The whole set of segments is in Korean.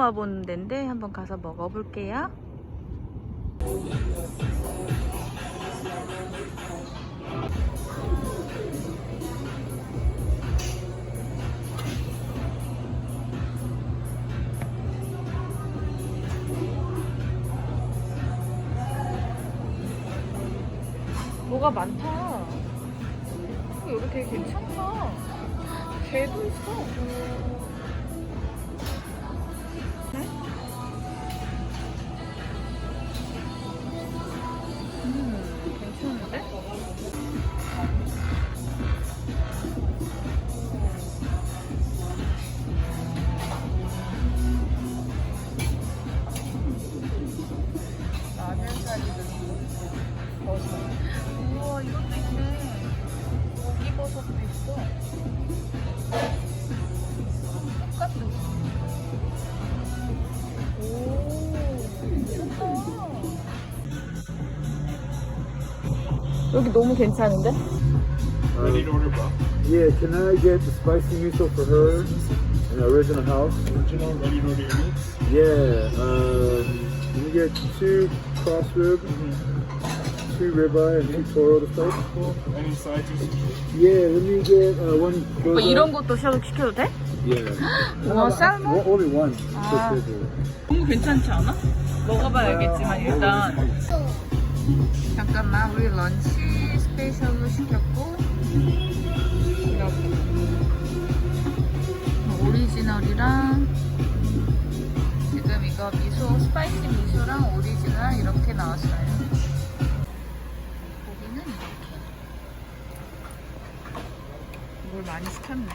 처음 와보는 데인데 한번 가서 먹어볼게요. 뭐가 많다. 여기 되게 괜찮다. 개도 있어. 여기 너무 괜찮은데? Ready to order, bro. Yeah, can I get the spicy miso for her? An original house? Original, ready to order your meats. Yeah, um, can you get two cross rib, two ribeye, and two Toro to start? Cool. Any sides you suggest? Yeah, let me get uh, one. 뭐. 이런 것도 시켜도, 시켜도 돼? Yeah. 와, 쌀먹? Well, only one. Ah. 너무 괜찮지 않아? 먹어봐야 알겠지만 일단 잠깐만 우리 런치 스페셜로 시켰고 이렇게. 오리지널이랑 지금 이거 미소 스파이시 미소랑 오리지널 이렇게 나왔어요. 고기는 이렇게. 뭘 많이 시켰네.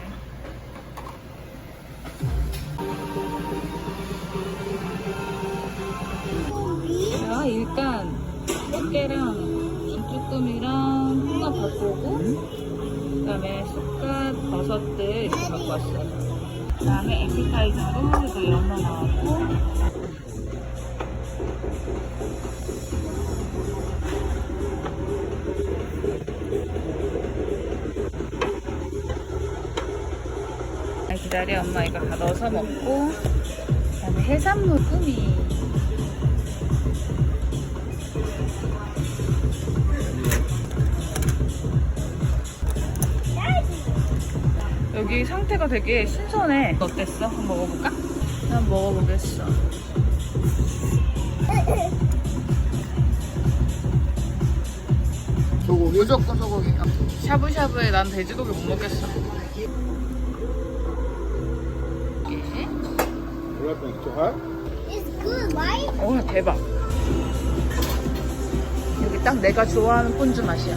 자 일단 꽃게랑 홍합 갖고 오고 그다음에 쑥갓 버섯들 이렇게 갖고 왔어요. 그다음에 에피타이저로 이거 거 나왔고. 아, 기다려. 엄마 이거 다 넣어서 먹고. 그다음에 해산물 꾸미 여기 상태가 되게 신선해. 어땠어? 한번 먹어볼까? 한번 먹어보겠어. 소고기? 무조건 소고기. 샤브샤브에 난 돼지고기 못 먹겠어. hot? It's good, right? 와 대박. 여기 딱 내가 좋아하는 폰즈 맛이야.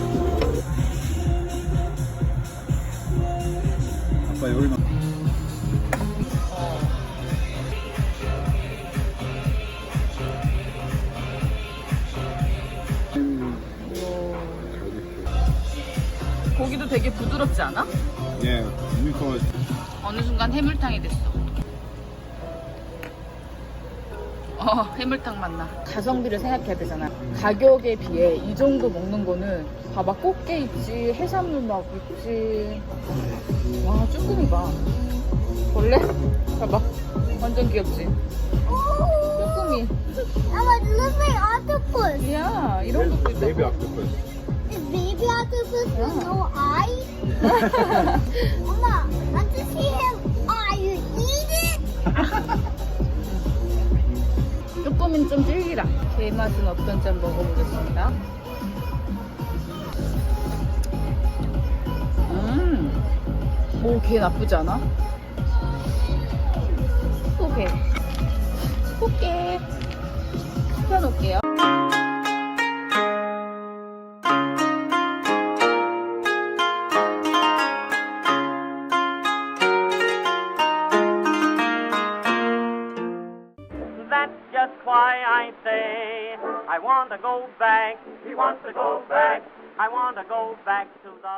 아빠 여기만. 고기도 되게 부드럽지 않아? Call it. 어느 순간 해물탕이 됐어. 어, 해물탕 맛나. 가성비를 생각해야 되잖아. 가격에 비해 이 정도 먹는 거는 봐봐, 꽃게 있지, 해산물 막 있지. 와, 쭈꾸미 봐. 볼래? 봐봐. 완전 귀엽지? 쭈꾸미. I'm a living octopus. 야, 이런 것도 있다. Baby octopus. Is baby octopus with no eyes? Mama, I 쭈꾸미는 좀 질기다. 게 맛은 어떤지 한번 먹어보겠습니다. 음, 오, 게 나쁘지 않아? 소게. 소게. 시켜놓을게요. Just why I say I want to go back. He wants to go back. I want to go back to the.